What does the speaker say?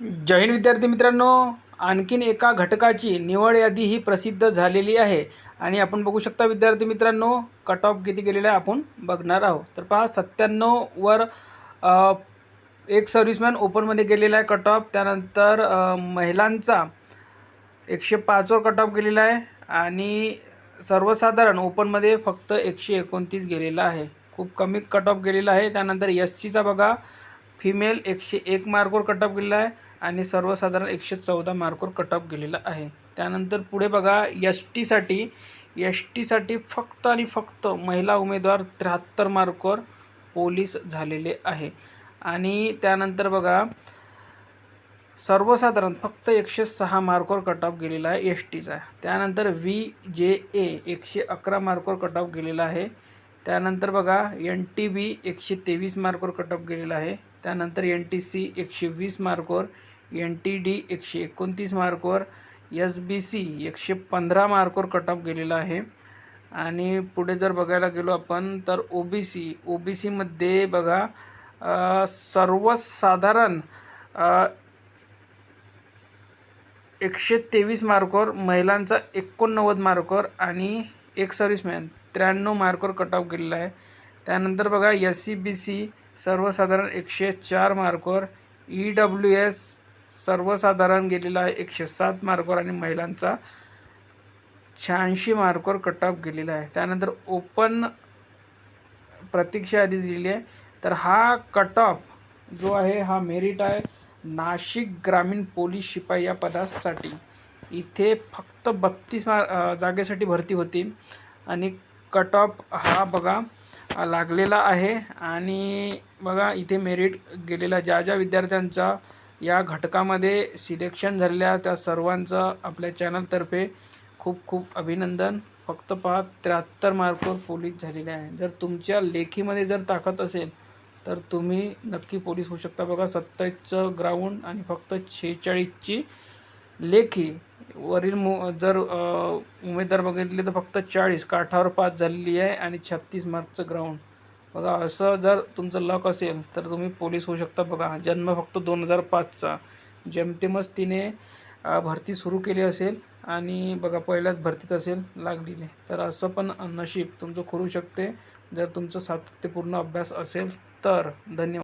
जैन विद्यार्थी मित्रांनो. आणखीन एका घटकाची निवड यादी ही प्रसिद्ध झालेली आहे. आणि आपण बघू शकता विद्यार्थी मित्रांनो कट ऑफ किती गेलेला आहे आपण बघणार आहोत. तर पहा सत्त्याण्णववर एक सर्व्हिसमॅन ओपनमध्ये गेलेला आहे कट ऑफ त्यानंतर महिलांचा एकशे पाचवर कट ऑफ गेलेला आहे. आणि सर्वसाधारण ओपनमध्ये फक्त एकशे एकोणतीस गेलेला आहे. खूप कमी कट ऑफ गेलेला आहे. त्यानंतर एस सीचा बघा फिमेल एकशे एक मार्कवर कट ऑफ गेलेला आहे. आणि सर्वसाधारण एकशे चौदा मार्कवर कट ऑफ गेलेला आहे. त्यानंतर पुढे बघा एस टीसाठी एस टीसाठी फक्त आणि फक्त महिला उमेदवार त्र्याहत्तर मार्कवर पोलीस झालेले आहे. आणि त्यानंतर बघा सर्वसाधारण फक्त एकशे सहा मार्कवर कट ऑफ गेलेला आहे एस टीचा त्यानंतर व्ही जे ए एकशे अकरा मार्कवर कट ऑफ गेलेला आहे. त्यानंतर बघा एन टी बी एकशे तेवीस मार्कवर कट ऑफ गेलेला आहे. त्यानंतर एन टी सी एकशे वीस मार्कवर एन टी डी एकशे एकोणतीस मार्कवर एस बी सी एकशे पंधरा मार्कवर कट ऑफ गेलेला आहे. आणि पुढे जर बघायला गेलो आपण तर O B C O B सीमध्ये बघा सर्वसाधारण एकशे तेवीस मार्कवर महिलांचा एकोणनव्वद मार्कवर आणि एक सर्व्हिसमॅन त्र्याण्णव मार्कवर कट ऑफ गेलेला आहे. त्यानंतर बघा एस सी बी सी सर्वसाधारण एकशे चार मार्कवर ई डब्ल्यू एस सर्वसाधारण गेलेला आहे एकशे सात मार्कवर आणि महिलांचा शहाऐंशी मार्कवर कट ऑफ गेलेला आहे. त्यानंतर ओपन प्रतीक्षा यादी दिलेली आहे. तर हा कट ऑफ जो आहे हा मेरिट आहे नाशिक ग्रामीण पोलीस शिपाई या पदासाठी. इथे फक्त बत्तीस मार जागेसाठी भरती होती. आणि कट ऑफ हा बघा लागलेला आहे. आणि बघा इथे मेरिट गेलेला ज्या ज्या विद्यार्थ्यांचा या घटकामध्ये सिलेक्शन झालेल्या त्या सर्वांचं आपल्या चॅनलतर्फे खूप खूप अभिनंदन. फक्त पहा त्र्याहत्तर मार्कवर पोलीस झालेले आहे. जर तुमच्या लेखीमध्ये जर ताकद असेल तर तुम्ही नक्की पोलीस होऊ शकता. बघा सत्तावीसचं ग्राउंड आणि फक्त शेहेचाळीसची लेखी. वरील मु जर उमेदवार बघितले तर फक्त चाळीस काठावर पास झालेली आहे आणि छत्तीस मार्कचं ग्राउंड बघा असं जर तुमचं लक असेल तर तुम्ही पोलीस होऊ शकता बघा. जन्म फक्त दोन हजार पाचचा. जेमतेमच तिने भरती सुरू केली असेल आणि बघा पहिल्याच भरतीत असेल लागलेली तर असं पण नशीब तुमचं खुरू शकते. जर तुमचं सातत्यपूर्ण अभ्यास असेल तर. धन्यवाद.